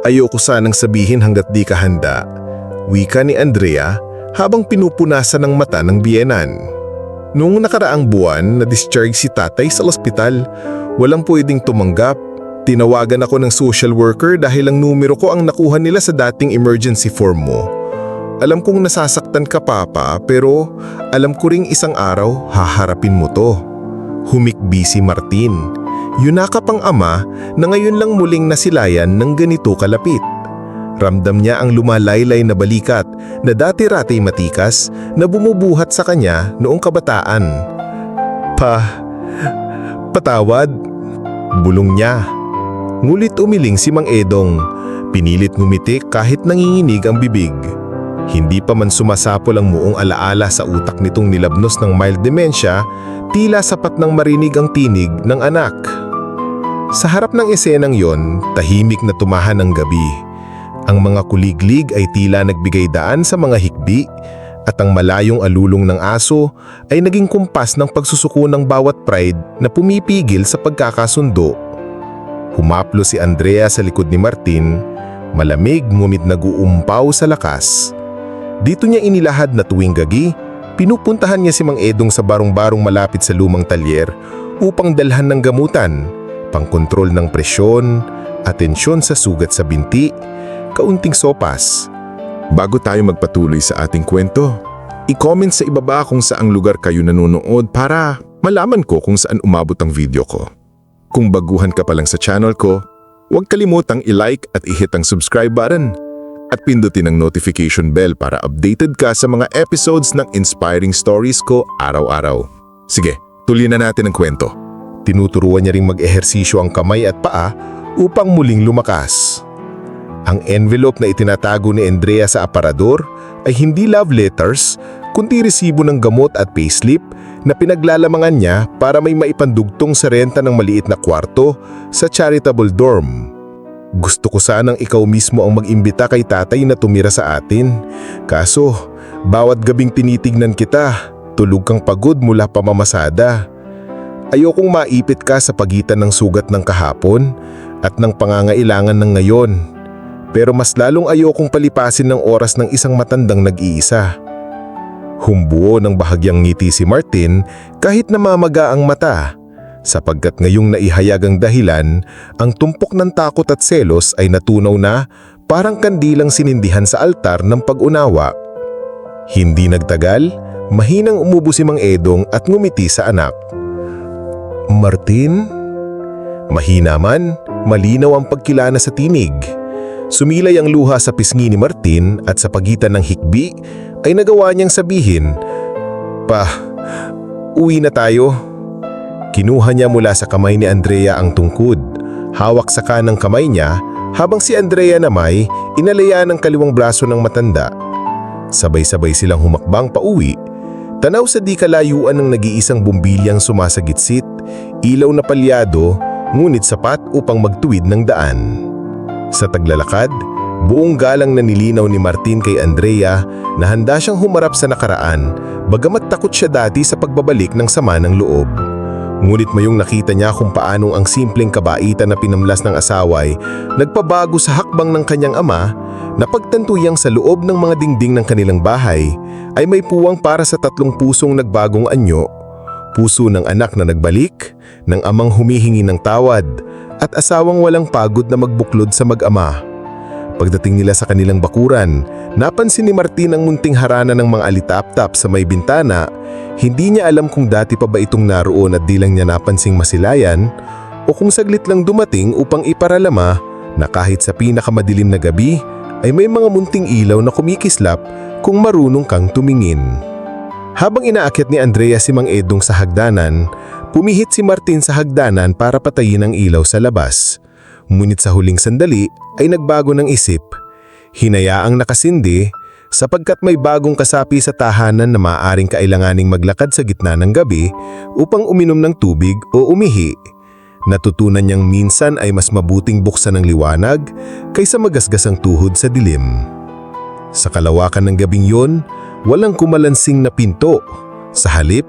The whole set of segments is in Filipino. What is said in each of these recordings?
Ayoko sanang sabihin hanggat di ka handa. Wika ni Andrea habang pinupunasan ng mata ng biyenan. Noong nakaraang buwan, na-discharge si tatay sa ospital. Walang pwedeng tumanggap. Tinawagan ako ng social worker dahil ang numero ko ang nakuha nila sa dating emergency form mo. Alam kong nasasaktan ka papa pero alam ko ring isang araw haharapin mo to. Humikbi si Martin. Yunakap ang ama na ngayon lang muling nasilayan ng ganito kalapit. Ramdam niya ang lumalaylay na balikat na dati-rati matikas na bumubuhat sa kanya noong kabataan. Pa... patawad. Bulong niya. Ngulit umiling si Mang Edong. Pinilit ngumiti kahit nanginginig ang bibig. Hindi pa man sumasapol ang muong alaala sa utak nitong nilabnos ng mild dementia, tila sapat ng marinig ang tinig ng anak. Sa harap ng esenang yon, tahimik na tumahan ng gabi. Ang mga kuliglig ay tila nagbigay daan sa mga hikbi at ang malayong alulong ng aso ay naging kumpas ng pagsusuko ng bawat pride na pumipigil sa pagkakasundo. Humaplo si Andrea sa likod ni Martin, malamig ngunit nag-uumpaw sa lakas. Dito niya inilahad na tuwing gagi, pinupuntahan niya si Mang Edong sa barong-barong malapit sa lumang talyer upang dalhan ng gamutan, pangkontrol ng presyon, atensyon sa sugat sa binti, kaunting sopas. Bago tayo magpatuloy sa ating kwento, i-comment sa ibaba kung saang lugar kayo nanonood para malaman ko kung saan umabot ang video ko. Kung baguhan ka pa lang sa channel ko, huwag kalimutang i-like at i-hit ang subscribe button at pindutin ang notification bell para updated ka sa mga episodes ng inspiring stories ko araw-araw. Sige, tuloy na natin ang kwento. Tinuturuan niya ring mag-ehersisyo ang kamay at paa upang muling lumakas. Ang envelope na itinatago ni Andrea sa aparador ay hindi love letters kundi resibo ng gamot at payslip na pinaglalamangan niya para may maipandugtong sa renta ng maliit na kwarto sa charitable dorm. Gusto ko sanang ikaw mismo ang mag-imbita kay tatay na tumira sa atin. Kaso, bawat gabing tinitignan kita, tulog kang pagod mula pamamasada. Ayokong maipit ka sa pagitan ng sugat ng kahapon at ng pangangailangan ng ngayon. Pero mas lalong ayokong palipasin ng oras ng isang matandang nag-iisa. Humbuo ng bahagyang ngiti si Martin kahit namamaga ang mata sapagkat ngayong naihayag ang dahilan, ang tumpok ng takot at selos ay natunaw na parang kandilang sinindihan sa altar ng pag-unawa. Hindi nagtagal, mahinang umubo si Mang Edong at ngumiti sa anak. Martin? Mahina man, malinaw ang pagkilana sa tinig. Sumilay ang luha sa pisngi ni Martin at sa pagitan ng hikbi ay nagawa niyang sabihin, Pa, uwi na tayo. Kinuha niya mula sa kamay ni Andrea ang tungkod. Hawak sa kanang kamay niya habang si Andrea namay inalaya ng kaliwang braso ng matanda. Sabay-sabay silang humakbang pauwi. Tanaw sa di kalayuan ng nag-iisang bumbilyang sumasagitsit, ilaw na palyado, ngunit sapat upang magtuwid ng daan. Sa taglalakad, buong galang na nilinaw ni Martin kay Andrea na handa siyang humarap sa nakaraan bagamat takot siya dati sa pagbabalik ng sama ng loob. Ngunit mayong nakita niya kung paanong ang simpleng kabaitan na pinamlas ng asaway nagpabago sa hakbang ng kanyang ama na pagtantuyang sa loob ng mga dingding ng kanilang bahay ay may puwang para sa tatlong pusong nagbagong anyo, puso ng anak na nagbalik, ng amang humihingi ng tawad, at asawang walang pagod na magbuklod sa mag-ama. Pagdating nila sa kanilang bakuran, napansin ni Martin ang munting harana ng mga alitap-tap sa may bintana. Hindi niya alam kung dati pa ba itong naroon at di lang niya napansing masilayan o kung saglit lang dumating upang iparalama na kahit sa pinakamadilim na gabi ay may mga munting ilaw na kumikislap kung marunong kang tumingin. Habang inaakyat ni Andrea si Mang Edong sa hagdanan, pumihit si Martin sa hagdanan para patayin ang ilaw sa labas. Ngunit sa huling sandali ay nagbago ng isip. Hinayaang nakasindi sapagkat may bagong kasapi sa tahanan na maaaring kailanganing maglakad sa gitna ng gabi upang uminom ng tubig o umihi. Natutunan niyang minsan ay mas mabuting buksan ng liwanag kaysa magasgas ang tuhod sa dilim. Sa kalawakan ng gabing yon, walang kumalansing na pinto. Sa halip,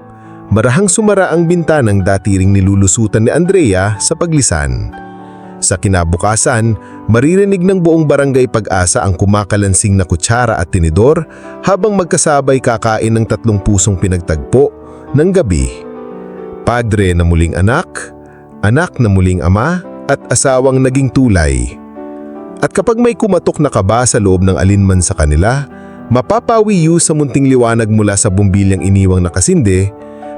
marahang sumara ang bintanang dati ring nilulusutan ni Andrea sa paglisan. Sa kinabukasan, maririnig ng buong barangay pag-asa ang kumakalansing na kutsara at tinidor habang magkasabay kakain ng tatlong pusong pinagtagpo ng gabi. Padre na muling anak, anak na muling ama, at asawang naging tulay. At kapag may kumatok na kaba sa loob ng alinman sa kanila, mapapawiyo sa munting liwanag mula sa bumbilyang iniwang nakasinde,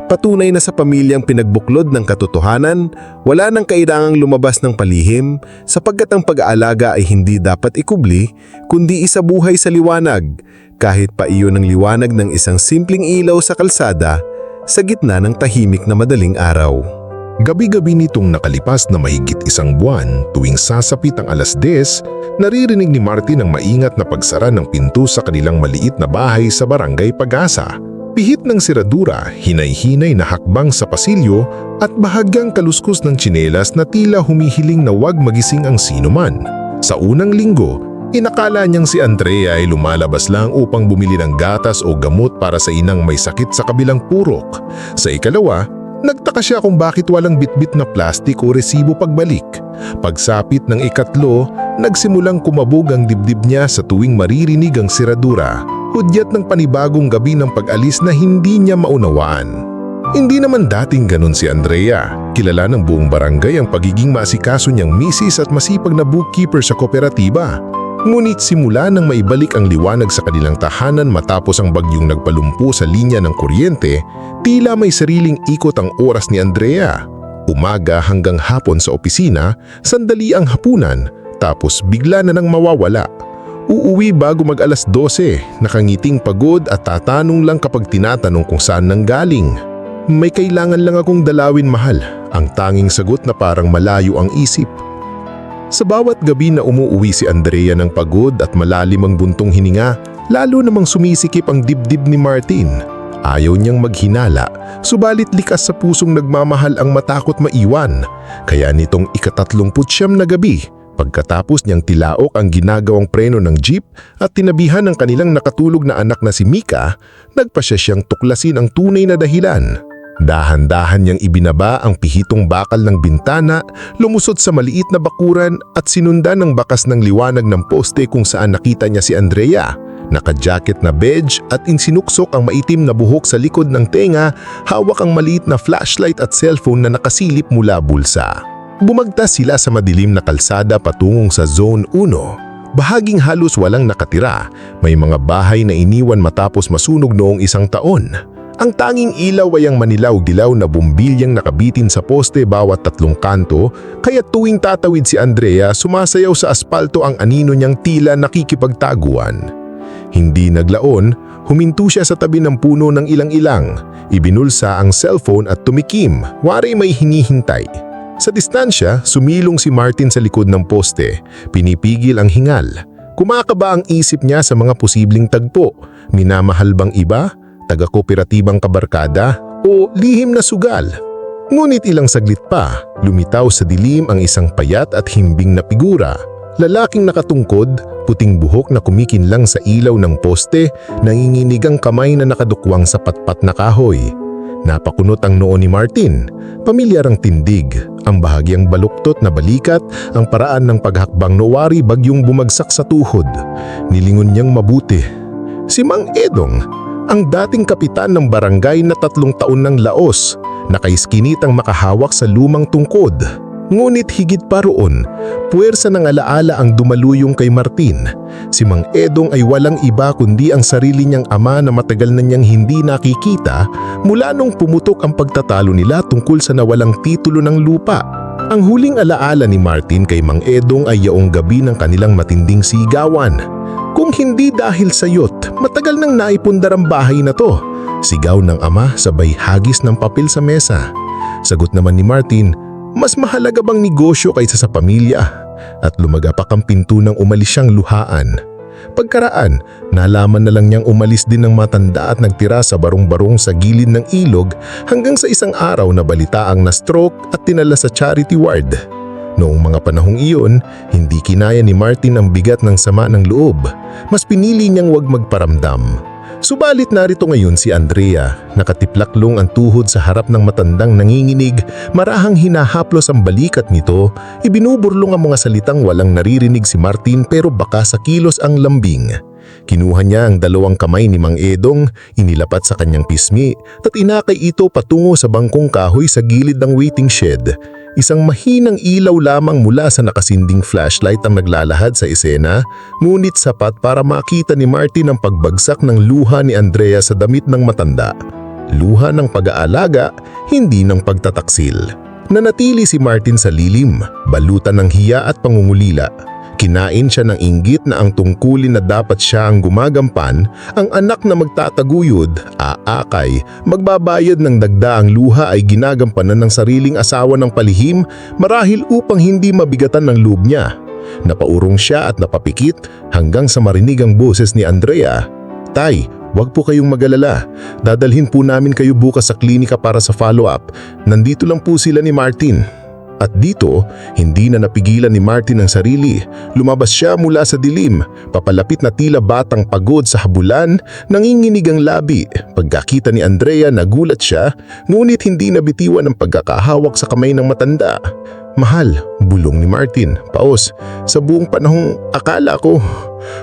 patunay na sa pamilyang pinagbuklod ng katotohanan, wala nang kailangang lumabas ng palihim sapagkat ang pag-aalaga ay hindi dapat ikubli, kundi isabuhay sa liwanag, kahit pa iyon ang liwanag ng isang simpleng ilaw sa kalsada sa gitna ng tahimik na madaling araw. Gabi-gabi nitong nakalipas na mahigit isang buwan tuwing sasapit ang alas 10, naririnig ni Martin ang maingat na pagsara ng pinto sa kanilang maliit na bahay sa barangay Pag-asa. Pihit ng siradura, hinay-hinay na hakbang sa pasilyo at bahagyang kaluskos ng tsinelas na tila humihiling na wag magising ang sinuman. Sa unang linggo, inakala niyang si Andrea ay lumalabas lang upang bumili ng gatas o gamot para sa inang may sakit sa kabilang purok. Sa ikalawa, Nagtaka siya kung bakit walang bitbit na plastik o resibo pagbalik. Pagsapit ng ikatlo, nagsimulang kumabog ang dibdib niya sa tuwing maririnig ang siradura. Hudyat ng panibagong gabi ng pag-alis na hindi niya maunawaan. Hindi naman dating ganun si Andrea. Kilala ng buong barangay ang pagiging maasikaso niyang misis at masipag na bookkeeper sa kooperatiba. Ngunit simula nang maibalik ang liwanag sa kanilang tahanan matapos ang bagyong nagpalumpo sa linya ng kuryente, tila may sariling ikot ang oras ni Andrea. Umaga hanggang hapon sa opisina, sandali ang hapunan, tapos bigla na nang mawawala. Uuwi bago mag alas 12, nakangiting pagod at tatanong lang kapag tinatanong kung saan nanggaling. May kailangan lang akong dalawin mahal, ang tanging sagot na parang malayo ang isip. Sa bawat gabi na umuuwi si Andrea ng pagod at malalim ang buntong hininga, lalo namang sumisikip ang dibdib ni Martin. Ayaw niyang maghinala, subalit likas sa pusong nagmamahal ang matakot maiwan. Kaya nitong ikatatlumputsyam na gabi, pagkatapos niyang tilaok ang ginagawang preno ng jeep at tinabihan ng kanilang nakatulog na anak na si Mika, nagpasya siyang tuklasin ang tunay na dahilan. Dahan-dahan niyang ibinaba ang pihitong bakal ng bintana, lumusot sa maliit na bakuran at sinundan ng bakas ng liwanag ng poste kung saan nakita niya si Andrea. Naka-jacket na beige at insinuksok ang maitim na buhok sa likod ng tenga, hawak ang maliit na flashlight at cellphone na nakasilip mula bulsa. Bumagtas sila sa madilim na kalsada patungong sa Zone 1. Bahaging halos walang nakatira, may mga bahay na iniwan matapos masunog noong isang taon. Ang tanging ilaw ay ang manilaw-dilaw na bumbilyang nakabitin sa poste bawat tatlong kanto, kaya tuwing tatawid si Andrea sumasayaw sa aspalto ang anino niyang tila nakikipagtaguan. Hindi naglaon, huminto siya sa tabi ng puno ng ilang-ilang, ibinulsa ang cellphone at tumikim, wari may hinihintay. Sa distansya, sumilong si Martin sa likod ng poste, pinipigil ang hingal. Kumakaba ang isip niya sa mga posibleng tagpo, minamahal bang iba, taga-kooperatibang kabarkada o lihim na sugal. Ngunit ilang saglit pa, lumitaw sa dilim ang isang payat at himbing na figura. Lalaking nakatungkod, puting buhok na kumikinlang sa ilaw ng poste, nanginginig ang kamay na nakadukwang sa patpat na kahoy. Napakunot ang noo ni Martin. Pamilyar ang tindig, ang bahagyang baluktot na balikat, ang paraan ng paghakbang nowari bagyong bumagsak sa tuhod. Nilingon niyang mabuti. Si Mang Edong, ang dating kapitan ng barangay na tatlong taon ng laos, nakaiskinit ang makahawak sa lumang tungkod. Ngunit higit pa roon, puwersa ng alaala ang dumaluyong kay Martin. Si Mang Edong ay walang iba kundi ang sarili niyang ama na matagal na niyang hindi nakikita mula nung pumutok ang pagtatalo nila tungkol sa nawalang titulo ng lupa. Ang huling alaala ni Martin kay Mang Edong ay yaong gabi ng kanilang matinding sigawan. Kung hindi dahil sa yot, matagal nang naipundar ang bahay na to. Sigaw ng ama sabay hagis ng papel sa mesa. Sagot naman ni Martin, mas mahalaga bang negosyo kaysa sa pamilya? At lumagapak ang pinto nang umalis siyang luhaan. Pagkaraan, nalaman na lang niyang umalis din ng matanda at nagtira sa barong-barong sa gilid ng ilog hanggang sa isang araw na balitaang na-stroke at tinala sa charity ward. Noong mga panahong iyon, hindi kinaya ni Martin ang bigat ng sama ng loob. Mas pinili niyang wag magparamdam. Subalit narito ngayon si Andrea, nakatiplaklong ang tuhod sa harap ng matandang nanginginig, marahang hinahaplos ang balikat nito, ibinuburlong ang mga salitang walang naririnig si Martin pero baka sa kilos ang lambing. Kinuha niya ang dalawang kamay ni Mang Edong, inilapat sa kanyang pismi, at inakay ito patungo sa bangkong kahoy sa gilid ng waiting shed. Isang mahinang ilaw lamang mula sa nakasinding flashlight ang naglalahad sa eksena, ngunit sapat para makita ni Martin ang pagbagsak ng luha ni Andrea sa damit ng matanda. Luha ng pag-aalaga, hindi ng pagtataksil. Nanatili si Martin sa lilim, balutan ng hiya at pangungulila. Kinain siya ng inggit na ang tungkulin na dapat siya ang gumagampan, ang anak na magtataguyod, aakay, magbabayad ng dagdaang luha ay ginagampanan ng sariling asawa ng palihim marahil upang hindi mabigatan ng loob niya. Napaurong siya at napapikit hanggang sa marinig ang boses ni Andrea. Tay, wag po kayong magalala. Dadalhin po namin kayo bukas sa klinika para sa follow-up. Nandito lang po sila ni Martin. At dito, hindi na napigilan ni Martin ang sarili. Lumabas siya mula sa dilim, papalapit na tila batang pagod sa habulan, nanginginig ang labi. Pagkakita ni Andrea, nagulat siya, ngunit hindi nabitiwan ang pagkakahawak sa kamay ng matanda. Mahal, bulong ni Martin, paos, sa buong panahong akala ko.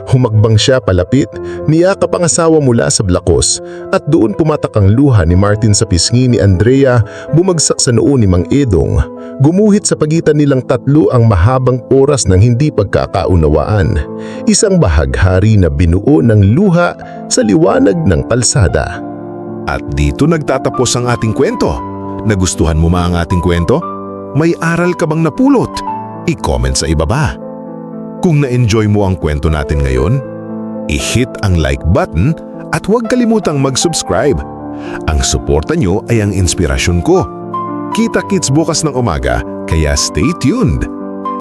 Humagbang siya palapit, niyakap ang asawa mula sa blakos at doon pumatak ang luha ni Martin sa pisngi ni Andrea bumagsak sa noo ni Mang Edong. Gumuhit sa pagitan nilang tatlo ang mahabang oras ng hindi pagkakaunawaan. Isang bahaghari na binuo ng luha sa liwanag ng kalsada. At dito nagtatapos ang ating kwento. Nagustuhan mo ma ang ating kwento? May aral ka bang napulot? I-comment sa ibaba. Kung na-enjoy mo ang kwento natin ngayon, i-hit ang like button at huwag kalimutang mag-subscribe. Ang suporta nyo ay ang inspirasyon ko. Kita-kits bukas ng umaga, kaya stay tuned.